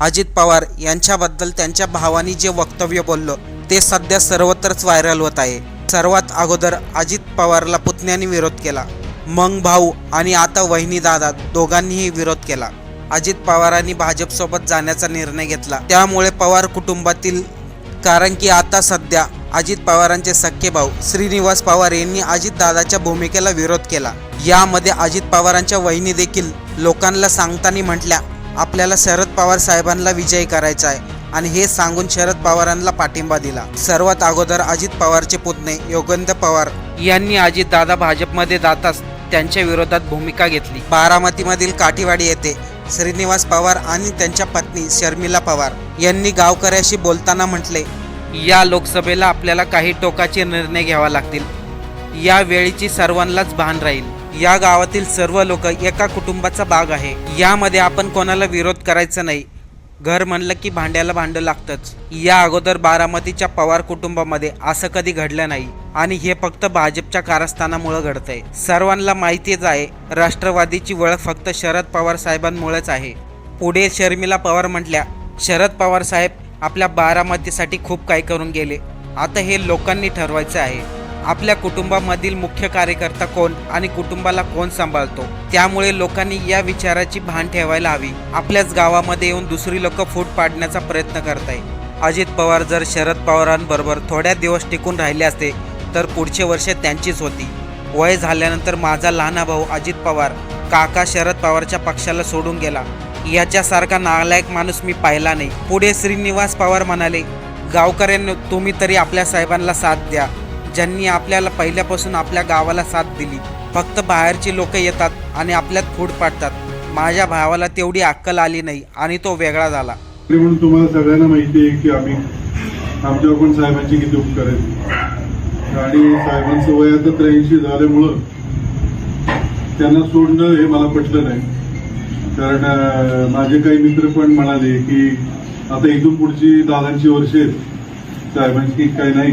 अजित पवार यांच्याबद्दल त्यांच्या भावानी जे वक्तव्य बोललो ते सध्या सर्वत्रच व्हायरल होत आहे. सर्वात अगोदर अजित पवारला पुतण्याने विरोध केला. मग भाऊ आणि आता वहिनी दादा दोघांनीही विरोध केला. अजित पवारांनी भाजपसोबत जाण्याचा निर्णय घेतला. त्यामुळे पवार कुटुंबातील कारण की आता सध्या अजित पवारांचे सख्खे भाऊ श्रीनिवास पवार यांनी अजितदादाच्या भूमिकेला विरोध केला. यामध्ये अजित पवारांच्या वहिनी देखील लोकांना सांगताना म्हटल्या आपल्याला शरद पवार साहेबांना विजयी करायचा आहे. आणि हे सांगून शरद पवारांना पाठिंबा दिला. सर्वात अगोदर अजित पवारचे पुतणे योगेंद्र पवार यांनी अजितदादा भाजपमध्ये जाताच त्यांच्या विरोधात भूमिका घेतली. बारामतीमधील काठीवाडी येथे श्रीनिवास पवार आणि त्यांच्या पत्नी शर्मिला पवार यांनी गावकऱ्याशी बोलताना म्हटले या लोकसभेला आपल्याला काही टोकाचे निर्णय घ्यावा लागतील. या वेळीची सर्वांनाच भान राहील. या गावातील सर्व लोक एका कुटुंबाचा भाग आहे. यामध्ये आपण कोणाला विरोध करायचा नाही. घर म्हणलं की भांड्याला भांडं लागतंच. या अगोदर बारामतीच्या पवार कुटुंबामध्ये असं कधी घडलं नाही आणि हे फक्त भाजपच्या कारस्थानामुळे घडतंय. सर्वांना माहितीच आहे राष्ट्रवादीची ओळख फक्त शरद पवार साहेबांमुळेच आहे. पुढे शर्मिला पवार म्हटल्या शरद पवार साहेब आपल्या बारामतीसाठी खूप काही करून गेले. आता हे लोकांनी ठरवायचं आहे. आपल्या कुटुंबामधील मुख्य कार्यकर्ता कोण आणि कुटुंबाला कोण सांभाळतो? त्यामुळे लोकांनी या विचाराची भान ठेवायला हवी. आपल्याच गावामध्ये येऊन दुसरी लोक फूट पाडण्याचा प्रयत्न करताय. अजित पवार जर शरद पवारांबरोबर थोड्या दिवस टिकून राहिले असते तर पुढचे वर्ष त्यांचीच होती. वय झाल्यानंतर माझा लहाना भाऊ अजित पवार काका शरद पवारच्या पक्षाला सोडून गेला. याच्यासारखा नालायक माणूस मी पाहिला नाही. पुढे श्रीनिवास पवार म्हणाले गावकऱ्यांनी तुम्ही तरी आपल्या साहेबांना साथ द्या. ज्यांनी आपल्याला पहिल्यापासून आपल्या गावाला साथ दिली. फक्त बाहेरची लोक येतात आणि आपल्यात फूट पाडतात. माझ्या भावाला तेवढी अक्कल आली नाही आणि तो वेगळा झाला. तरी म्हणून तुम्हाला सगळ्यांना माहिती आहे की आम्ही आमच्या पण साहेबांची किती उपकार आहेत. आणि साहेबांचं वय आता त्र्याऐंशी झाल्यामुळं त्यांना सोडणं हे मला पटलं नाही. कारण माझे काही मित्र पण म्हणाले की आता इथून पुढची दादांची वर्ष आहेत. साहेबांची काही नाही.